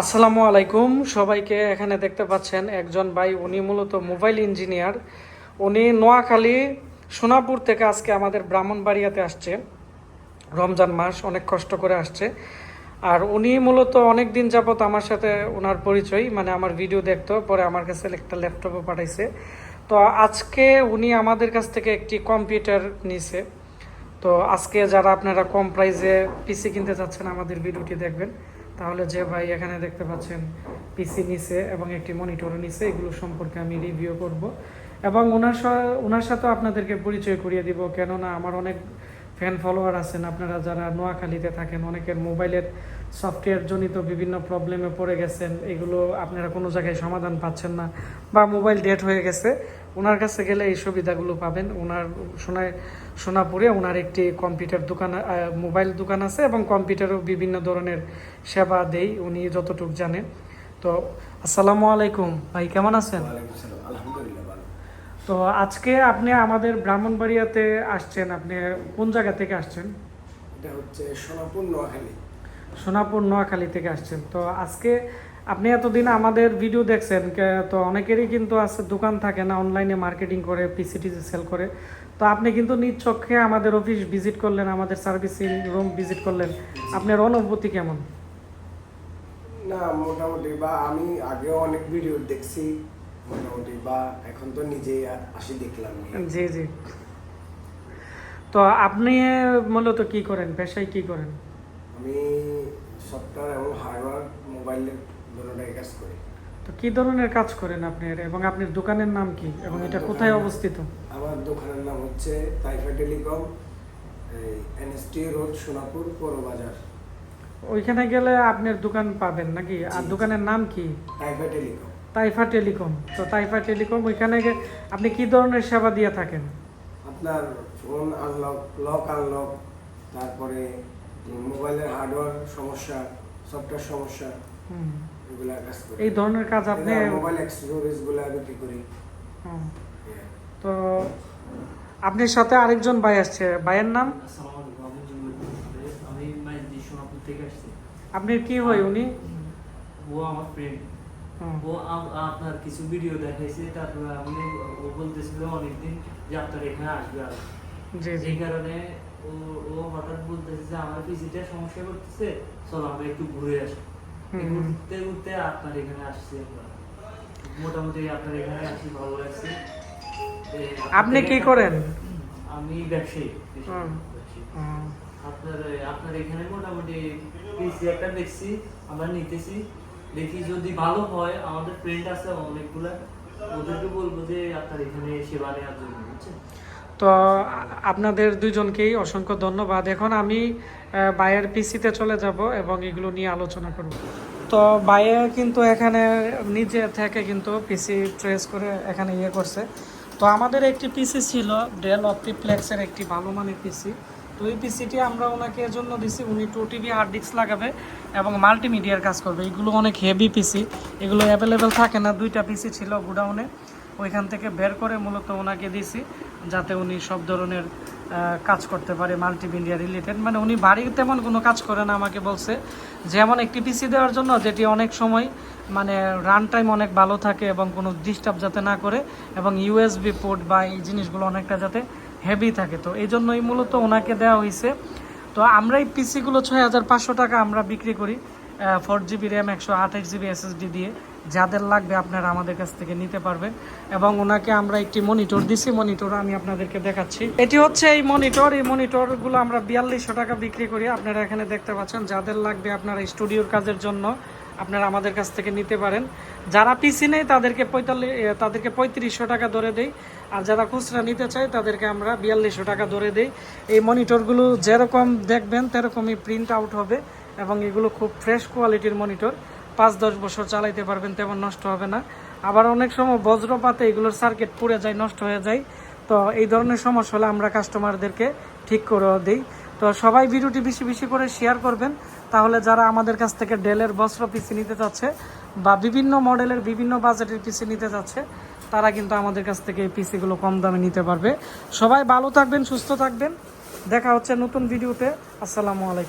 আসসালামু আলাইকুম। সবাইকে এখানে দেখতে পাচ্ছেন একজন ভাই, উনি মূলত মোবাইল ইঞ্জিনিয়ার। উনি নোয়াখালী, সোনাপুর থেকে আজকে আমাদের ব্রাহ্মণবাড়িয়াতে আসছে। রমজান মাস, অনেক কষ্ট করে আসছে। আর উনি মূলত অনেক দিন যাবৎ আমার সাথে ওনার পরিচয় মানে আমার ভিডিও দেখতো, পরে আমার কাছে একটা ল্যাপটপও পাঠাইছে। তো আজকে উনি আমাদের কাছ থেকে একটি কম্পিউটার নিছে। তো আজকে যারা আপনারা কম প্রাইসে পিসি কিনতে চাচ্ছেন, আমাদের ভিডিওটি দেখবেন। তাহলে যে ভাই এখানে দেখতে পাচ্ছেন পিসি নিছে এবং একটি মনিটরও নিছে, এগুলো সম্পর্কে আমি রিভিউ করব। এবং ওনার ওনার সাথেও আপনাদেরকে পরিচয় করিয়ে দিব, কেননা আমার অনেক ফ্যান ফলোয়ার আছেন। আপনারা যারা নোয়াখালীতে থাকেন, অনেকের মোবাইলের সফটওয়্যার জনিত বিভিন্ন প্রবলেমে পড়ে গেছেন, এগুলো আপনারা কোনো জায়গায় সমাধান পাচ্ছেন না বা মোবাইল ডেট হয়ে গেছে। ওনার কাছে গেলে এই সুবিধাগুলো পাবেন। ওনার সোনায় সোনাপুরে ওনার একটি কম্পিউটার দোকান মোবাইল দোকান আছে এবং কম্পিউটারও বিভিন্ন ধরনের সেবা দেই উনি যতটুকু জানেন। তো আসসালামু আলাইকুম। ভাই কেমন আছেন? তো আজকে আপনি আমাদের ব্রাহ্মণবাড়িয়াতে আসছেন। আপনি কোন জায়গা থেকে আসছেন? এটা হচ্ছে সোনাপুর নোয়াখালী। সোনাপুর নোয়াখালী থেকে আসছেন। তো আজকে আপনি এতদিন আমাদের ভিডিও দেখছেন তো অনেকেরই কিন্তু আছে দোকান থাকে না অনলাইনে মার্কেটিং করে পিসিটিসি সেল করে। তো আপনি কিন্তু নিজ চোখে আমাদের অফিস ভিজিট করলেন আমাদের সার্ভিসিং রুম ভিজিট করলেন। আপনার অনুভূতি কেমন? না মোটামুটি বা আমি আগেও অনেক ভিডিও দেখছি মোটামুটি বা এখন তো নিজেই আ- আসি দেখলাম। জি জি। তো আপনি মূলত কি করেন? পেশায় কি করেন? আমি সফটওয়্যার এবং হার্ডওয়্যার মোবাইলের দুটোটাই কাজ করি। তো কি ধরনের কাজ করেন আপনি এবং আপনার দোকানের নাম কি? এবং এটা কোথায় অবস্থিত? আমার দোকানের নাম হচ্ছে Taifa telecom NST road Sonapur পৌর বাজার। ওইখানে গেলে আপনার দোকান পাবেন নাকি? আর। দোকানের নাম কি? তাইফা টেলিকম। তাইফা টেলিকম। তো তাইফা টেলিকম ওইখানে আপনি কি ধরনের সেবা দিয়ে থাকেন? আপনার ফোন আনলক লক আনলক তারপরে মোবাইলের হার্ডওয়্যার সমস্যা সফটওয়্যার সমস্যা। হুম। এগুলা কাজ করি। এই ধরনের কাজ আপনি মোবাইল অ্যাক্সেসরিজগুলা বিক্রি করি। হুম। তো আপনার সাথে আরেকজন ভাই আসছে। ভাইয়ের নাম? আপনার কি হয় উনি? ও আমার ফ্রেন্ড হুম। ও আপনার কিছু ভিডিও দেখাইছে তারপরে আমি ও বলতেছিল অনেকদিন যে আপনার এখানে আসবে আর। জি জি। এই কারণে ও ও হঠাৎ বলতেছে যে আমার পিসিটা সমস্যা করতেছে চলো আমরা একটু ঘুরে আসি। ঘুরতে ঘুরতে আপনার এখানে আসছি মোটামুটি আপনার এখানে আসি ভালো লাগছে। আপনি কি করেন? আমি। ব্যবসায়ী। আপনার আপনার এখানে মোটামুটি পিসি একটা দেখছি আমরা নিতেছি। দেখি যদি ভালো হয় আমাদের ফ্রেন্ড আছে অনেকগুলা। ওদেরকে বলব যে আপনার এখানে সেবা নেওয়ার জন্য বুঝছেন? তো আপনাদের দুজনকেই অসংখ্য ধন্যবাদ। এখন আমি বায়ের পিসিতে চলে যাব এবং এগুলো নিয়ে আলোচনা করব। তো বায়ে কিন্তু এখানে নিজে থেকে কিন্তু পিসি ট্রেস করে এখানে ইয়ে করছে। তো আমাদের একটি পিসি ছিল, ডেল অপটিপ্লেক্সের একটি ভালো মানের পিসি। তো এই পিসিটি আমরা ওনাকে এর জন্য দিছি, উনি টু টিভি হার্ড ডিস্ক লাগাবে এবং মাল্টিমিডিয়ার কাজ করবে। এগুলো অনেক হেভি পিসি, এগুলো অ্যাভেলেবেল থাকে না, দুইটা পিসি ছিল গুডাউনে। ওইখান থেকে বের করে মূলত ওনাকে দিছি, যাতে উনি সব ধরনের কাজ করতে পারে মাল্টিমিডিয়া রিলেটেড মানে উনি বাড়ির তেমন কোনো কাজ করে না আমাকে বলছে, যেমন একটি পিসি দেওয়ার জন্য যেটি অনেক সময় মানে রান টাইম অনেক ভালো থাকে এবং কোনো ডিস্টার্ব যাতে না করে এবং ইউএসবি পোর্ট বা এই জিনিসগুলো অনেকটা যাতে হেভি থাকে। তো এই জন্যই মূলত ওনাকে দেওয়া হয়েছে তো আমরা এই পিসিগুলো ছয় হাজার পাঁচশো টাকা আমরা বিক্রি করি। ফোর জিবি র্যাম একশো আঠাশ জিবি এসএসডি দিয়ে যাদের লাগবে আপনারা আমাদের কাছ থেকে নিতে পারবেন। এবং ওনাকে আমরা একটি মনিটর দিছি মনিটর আমি আপনাদেরকে দেখাচ্ছি। এটি হচ্ছে এই মনিটর এই মনিটরগুলো আমরা বিয়াল্লিশশো টাকা বিক্রি করি। আপনারা এখানে দেখতে পাচ্ছেন, যাদের লাগবে আপনারা স্টুডিওর কাজের জন্য আপনারা আমাদের কাছ থেকে নিতে পারেন। যারা পিসি নেই, তাদেরকে পঁয়তাল্লিশ তাদেরকে পঁয়ত্রিশশো টাকা ধরে দেই। আর যারা খুচরা নিতে চায়, তাদেরকে আমরা বিয়াল্লিশশো টাকা ধরে দেই। এই মনিটরগুলো যেরকম দেখবেন, তেরকমই প্রিন্ট আউট হবে। এবং এগুলো খুব ফ্রেশ কোয়ালিটির মনিটর পাঁচ, দশ বছর চালাইতে পারবেন, তেমন নষ্ট হবে না। আবার অনেক সময় বজ্রপাতে এগুলোর সার্কিট পুড়ে যায়, নষ্ট হয়ে যায়। তো এই ধরনের সমস্যা হলে আমরা কাস্টমারদেরকে ঠিক করে দিই। তো সবাই ভিডিওটি বেশি বেশি করে শেয়ার করবেন। তাহলে যারা আমাদের কাছ থেকে ডেলের বস্ত্র পিসি নিতে চাচ্ছে বা বিভিন্ন মডেলের বিভিন্ন বাজেটের পিসি নিতে চাচ্ছে, তারা কিন্তু আমাদের কাছ থেকে এই পিসিগুলো কম দামে নিতে পারবে। সবাই ভালো থাকবেন, সুস্থ থাকবেন। দেখা হচ্ছে নতুন ভিডিওতে। আসসালামু আলাইকুম।